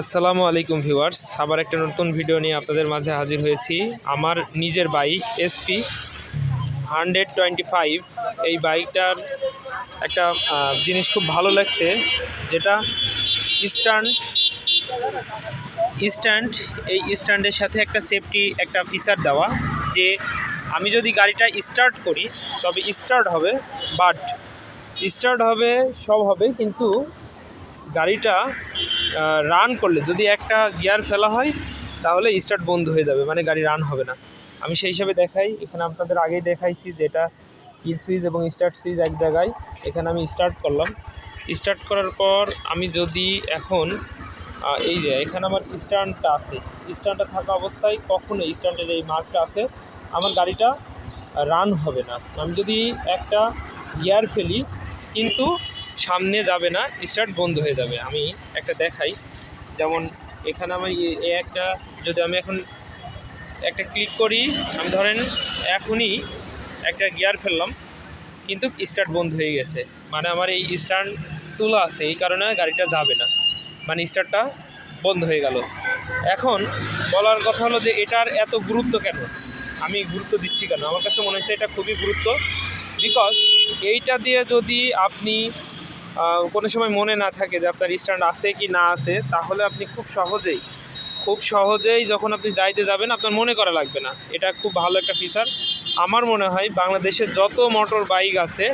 আসসালামু আলাইকুম ভিউয়ার্স, আবার একটা নতুন ভিডিও নিয়ে আপনাদের মাঝে হাজির হয়েছি। আমার নিজের bike SP hundred twenty five, এই বাইকটার একটা জিনিস খুব ভালো লাগছে, যেটা স্ট্যান্ড স্ট্যান্ড, এই স্ট্যান্ডের সাথে একটা সেফটি একটা ফিচার দেওয়া, যে আমি যদি গাড়িটা স্টার্ট করি, তবে স্টার্ট হবে বাট স্টার্ট হবে, সব হবে, কিন্তু গাড়িটা রান করলে, যদি একটা গিয়ার ফেলা হয়, তাহলে স্টার্ট বন্ধ হয়ে যাবে মানে গাড়ি রান হবে না। আমি সেই হিসাবে দেখাই, এখানে আপনাদের আগেই দেখাইছি যেটা কিল সুইচ এবং স্টার্ট সুইচ এক জায়গায়, এখানে আমি স্টার্ট করলাম। স্টার্ট করার পর আমি যদি এখন এই যে, এখানে আমার স্ট্যান্ডটা আছে। স্ট্যান্ডটা থাকা অবস্থায় কখনো স্ট্যান্ডের এই মার্কটা আছে, আমার গাড়িটা রান হবে না। আমি যদি একটা গিয়ার ফেলি, কিন্তু সামনে যাবে না স্টার্ট বন্ধ হয়ে যাবে। আমি একটা দেখাই। যেমন এখানে আমি এ- একটা, যদি আমি এখন একটা ক্লিক করি, আমি ধরেন এখনই একটা গিয়ার ফেললাম, কিন্তু স্টার্ট বন্ধ হয়ে গেছে। মানে আমার এই স্টার্ট তোলা আছে, এই কারণে গাড়িটা যাবে না। মানে স্টার্টটা বন্ধ হয়ে গেল। এখন বলার কথা হলো যে এটার এত গুরুত্ব কেন? আমি গুরুত্ব দিচ্ছি কেন? আমার কাছে মনে হচ্ছে এটা খুবই গুরুত্ব। বিকজ এইটা দিয়ে যদি আপনি কোনো সময় মনে না থাকে যে আপনার স্ট্যান্ড আছে কি না আছে, তাহলে আপনি খুব সহজেই খুব সহজেই যখন আপনি যাইতে যাবেন, আপনার মনে করা লাগবে না। এটা খুব ভালো একটা ফিচার আমার মনে হয় বাংলাদেশের যত মোটর বাইক আছে,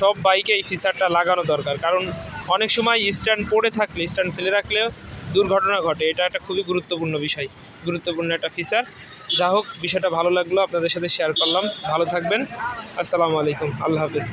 সব বাইকে এই ফিচারটা লাগানো দরকার। কারণ অনেক সময় স্ট্যান্ড পড়ে থাকলে, স্ট্যান্ড ফেলে রাখলেও দুর্ঘটনা ঘটে। এটা একটা খুবই গুরুত্বপূর্ণ বিষয়, গুরুত্বপূর্ণ একটা ফিচার যা হোক, বিষয়টা ভালো লাগল, আপনাদের সাথে শেয়ার করলাম। ভালো থাকবেন। আসসালামু আলাইকুম। আল্লাহ হাফিজ।